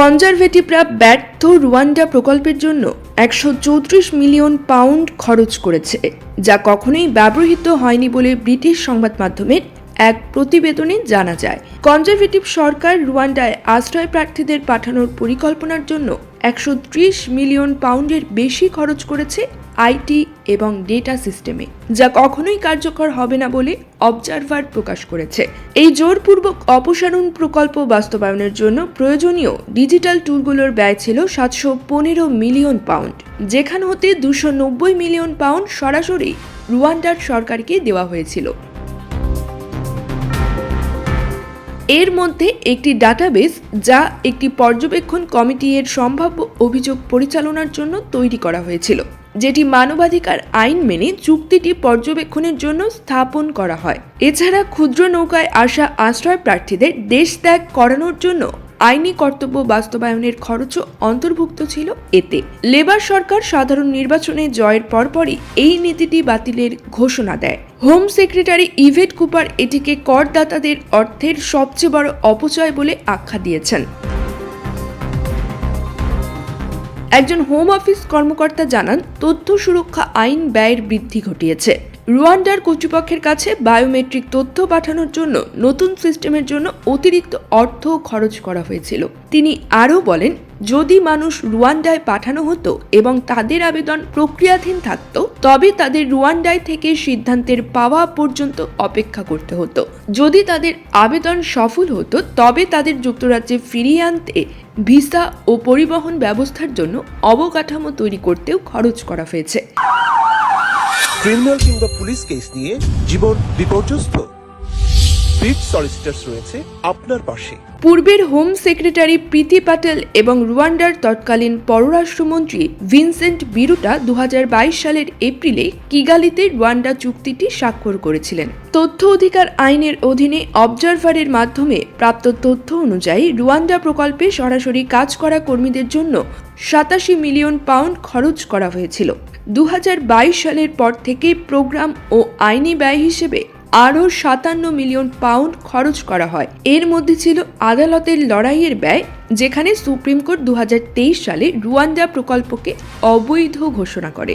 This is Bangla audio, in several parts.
কনজারভেটিভরা ব্যর্থ রুয়ান্ডা প্রকল্পের জন্য একশো চৌত্রিশ মিলিয়ন পাউন্ড খরচ করেছে, যা কখনোই ব্যবহৃত হয়নি বলে ব্রিটিশ সংবাদ মাধ্যমের এক প্রতিবেদনে জানা যায়। কনজারভেটিভ সরকার রুয়ান্ডায় আশ্রয় প্রার্থীদের পাঠানোর পরিকল্পনার জন্য একশো ত্রিশ মিলিয়ন পাউন্ডের বেশি খরচ করেছে আইটি এবং ডেটা সিস্টেমে, যা কখনোই কার্যকর হবে না বলে অবজারভার প্রকাশ করেছে। এই জোরপূর্বক অপসারণ প্রকল্প বাস্তবায়নের জন্য প্রয়োজনীয় ডিজিটাল টুলগুলোর ব্যয় ছিল সাতশো পনেরো মিলিয়ন পাউন্ড, যেখান হতে দুশো নব্বই মিলিয়ন পাউন্ড সরাসরি রুয়ান্ডার সরকারকে দেওয়া হয়েছিল। এর মধ্যে একটি ডাটাবেস যা একটি পর্যবেক্ষণ কমিটি এর সম্ভাব্য অভিযোগ পরিচালনার জন্য তৈরি করা হয়েছিল। যেটি মানবাধিকার আইন মেনে চুক্তিটি পর্যবেক্ষণের জন্য স্থাপন করা হয়। এছাড়া ক্ষুদ্র নৌকায় আসা আশ্রয় প্রার্থীদের দেশ ত্যাগ করানোর জন্য আইনি কর্তব্য বাস্তবায়নের খরচও অন্তর্ভুক্ত ছিল এতে। লেবার সরকার সাধারণ নির্বাচনে জয়ের পরপরই এই নীতিটি বাতিলের ঘোষণা দেয়। হোম সেক্রেটারি ইভেট কুপার এটিকে করদাতাদের অর্থের সবচেয়ে বড় অপচয় বলে আখ্যা দিয়েছেন। একজন হোম অফিস কর্মকর্তা জানান তথ্য সুরক্ষা আইন ব্যয়ের বৃদ্ধি ঘটিয়েছে। রুয়ান্ডার কর্তৃপক্ষের কাছে বায়োমেট্রিক তথ্য পাঠানোর জন্য নতুন সিস্টেমের জন্য অতিরিক্ত অর্থ খরচ করা হয়েছিল। তিনি আরও বলেন, যদি মানুষ রুয়ান্ডায় পাঠানো হতো এবং তাদের আবেদন প্রক্রিয়াধীন থাকত, তবে তাদের রুয়ান্ডায় থেকে সিদ্ধান্তের পাওয়া পর্যন্ত অপেক্ষা করতে হতো। যদি তাদের আবেদন সফল হতো, তবে তাদের যুক্তরাজ্যে ফিরিয়ে আনতে ভিসা ও পরিবহন ব্যবস্থার জন্য অবকাঠামো তৈরি করতেও খরচ করা হয়েছে। ক্রিমিনাল কিংবা পুলিশ কেস নিয়ে জীবন বিপর্যস্ত। পূর্বের হোম সেক্রেটারি প্রীতি প্যাটেল এবং রুয়ান্ডার তৎকালীন পররাষ্ট্রমন্ত্রী ভিনসেন্ট বিরুটা দুহাজার বাইশ সালের এপ্রিলে কিগালিতে রুয়ান্ডা চুক্তিটি স্বাক্ষর করেছিলেন। তথ্য অধিকার আইনের অধীনে অবজারভারের মাধ্যমে প্রাপ্ত তথ্য অনুযায়ী রুয়ান্ডা প্রকল্পে সরাসরি কাজ করা কর্মীদের জন্য সাতাশি মিলিয়ন পাউন্ড খরচ করা হয়েছিল। দু হাজার বাইশ সালের পর থেকে প্রোগ্রাম ও আইনি ব্যয় হিসেবে আরও সাতান্ন মিলিয়ন পাউন্ড খরচ করা হয়। এর মধ্যে ছিল আদালতের লড়াইয়ের ব্যয়, যেখানে সুপ্রিম কোর্ট দু হাজার তেইশ সালে রুয়ান্ডা প্রকল্পকে অবৈধ ঘোষণা করে।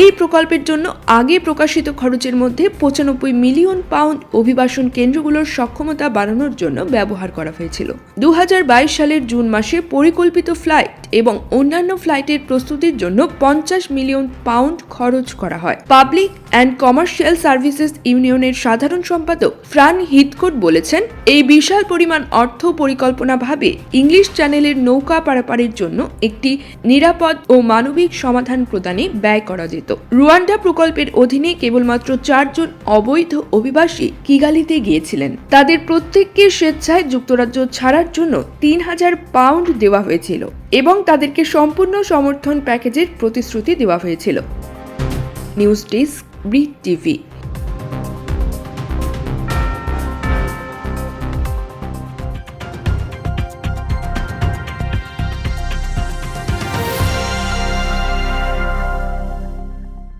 এই প্রকল্পের জন্য আগে প্রকাশিত খরচের মধ্যে পঁচানব্বই মিলিয়ন পাউন্ড অভিবাসন কেন্দ্রগুলোর সক্ষমতা বাড়ানোর জন্য ব্যবহার করা হয়েছিল। দু হাজার বাইশ সালের জুন মাসে পরিকল্পিত ফ্লাইট এবং অন্যান্য ফ্লাইটের প্রস্তুতির জন্য পঞ্চাশ মিলিয়ন পাউন্ড খরচ করা হয়। পাবলিক অ্যান্ড কমার্শিয়াল সার্ভিসেস ইউনিয়নের সাধারণ সম্পাদক ফ্রান হিতকোট বলেছেন, এই বিশাল পরিমাণ অর্থ পরিকল্পনাভাবে ইংলিশ চ্যানেলের নৌকা পারাপারের জন্য একটি নিরাপদ ও মানবিক সমাধান প্রদানে ব্যয় করা যেত। রুয়ান্ডা প্রকল্পের অধীনে কেবলমাত্র চারজন অবৈধ অভিবাসী কিগালিতে গিয়েছিলেন। তাদের প্রত্যেককে স্বেচ্ছায় যুক্তরাজ্য ছাড়ার জন্য তিন হাজার পাউন্ড দেওয়া হয়েছিল। এবং তাদেরকে সম্পূর্ণ সমর্থন প্যাকেজের প্রতিশ্রুতি দেওয়া হয়েছিল। News desk Brit TV.